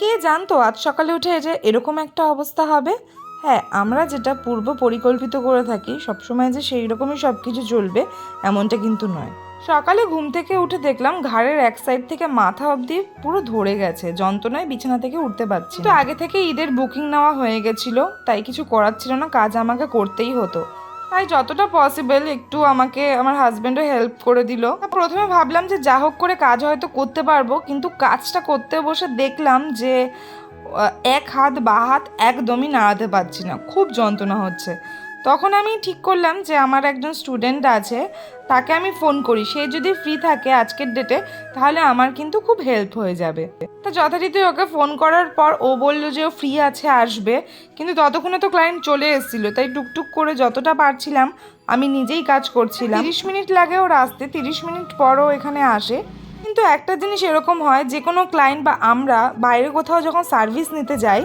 কে জানতো আজ সকালে উঠে যে এরকম একটা অবস্থা হবে? হ্যাঁ আমরা যেটা পূর্ব পরিকল্পিত করে থাকি, সবসময় যে সেই রকমই সব কিছু চলবে, এমনটা কিন্তু নয়। সকালে ঘুম থেকে উঠে দেখলাম ঘাড়ের এক সাইড থেকে মাথা অবধি পুরো ধরে গেছে, যন্ত্রণায় বিছানা থেকে উঠতে পারছি তো আগে থেকে ঈদের বুকিং নেওয়া হয়ে গেছিল, তাই কিছু করার ছিল না, কাজ আমাকে করতেই হতো। তাই যতটা পসিবল একটু আমাকে আমার হাজব্যান্ডও হেল্প করে দিল। প্রথমে ভাবলাম যে যা হোক করে কাজ হয়তো করতে পারব, কিন্তু কাজটা করতে বসে দেখলাম যে এক হাত বা হাত একদমই নাড়াতে পারছি না। খুব যন্ত্রণা হচ্ছে। তখন আমি ঠিক করলাম যে আমার একজন স্টুডেন্ট আছে, তাকে আমি ফোন করি। সে যদি ফ্রি থাকে আজকের ডেটে তাহলে আমার কিন্তু খুব হেল্প হয়ে যাবে। তো যথারীতি ওকে ফোন করার পর ও বলল যে ও ফ্রি আছে, আসবে। কিন্তু ততক্ষণে তো ক্লায়েন্ট চলে এসেছিল। তাই টুকটুক করে যতটা পারছিলাম, আমি নিজেই কাজ করছিলাম। তিরিশ মিনিট লাগে ওর আসতে, তিরিশ মিনিট পরও এখানে আসে। কিন্তু একটা জিনিস এরকম হয়, যে কোনো ক্লায়েন্ট বা আমরা বাইরে কোথাও যখন সার্ভিস নিতে যাই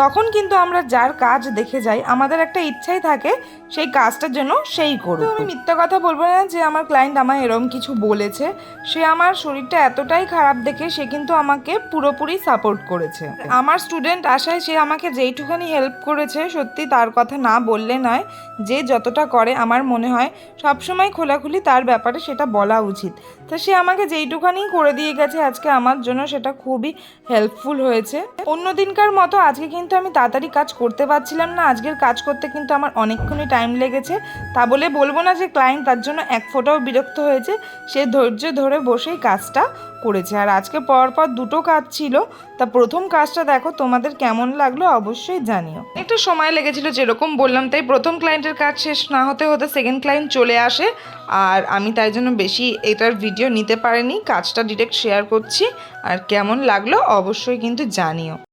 তখন কিন্তু আমরা যার কাজ দেখে যাই আমাদের একটা ইচ্ছাই থাকে সেই কাজটার জন্য সেই করুক। আমি মিথ্যা কথা বলব না যে আমার ক্লায়েন্ট আমায় এরকম কিছু বলেছে। সে আমার শরীরটা এতটাই খারাপ দেখে সে কিন্তু আমাকে পুরোপুরি সাপোর্ট করেছে। আমার স্টুডেন্ট আসায় সে আমাকে যেইটুখানি হেল্প করেছে সত্যি তার কথা না বললে নয় যে যতটা করে আমার মনে হয় সবসময় খোলাখুলি তার ব্যাপারে সেটা বলা উচিত। তো সে আমাকে যেইটুখানি করে দিয়ে গেছে আজকে আমার জন্য সেটা খুবই হেল্পফুল হয়েছে। অন্য দিনকার মতো আজকে কিন্তু আমি তাড়াতাড়ি কাজ করতে পারছিলাম না। আজকের কাজ করতে কিন্তু আমার অনেকক্ষণই টাইম লেগেছে। তা বলে বলব না যে ক্লায়েন্ট তার জন্য এক ফোঁটাও বিরক্ত হয়েছে। সে ধৈর্য ধরে বসেই কাজটা করেছে। আর আজকে পর পর দুটো কাজ ছিল। তা প্রথম কাজটা দেখো, তোমাদের কেমন লাগল অবশ্যই জানিও। একটু সময় লেগেছিল যেরকম বললাম, তাই প্রথম ক্লায়েন্টের কাজ শেষ না হতে হতে সেকেন্ড ক্লায়েন্ট চলে আসে। আর আমি তাই জন্য বেশি এটার ভিডিও নিতে পারিনি। কাজটা ডিরেক্ট শেয়ার করছি। আর কেমন লাগল অবশ্যই কিন্তু জানিও।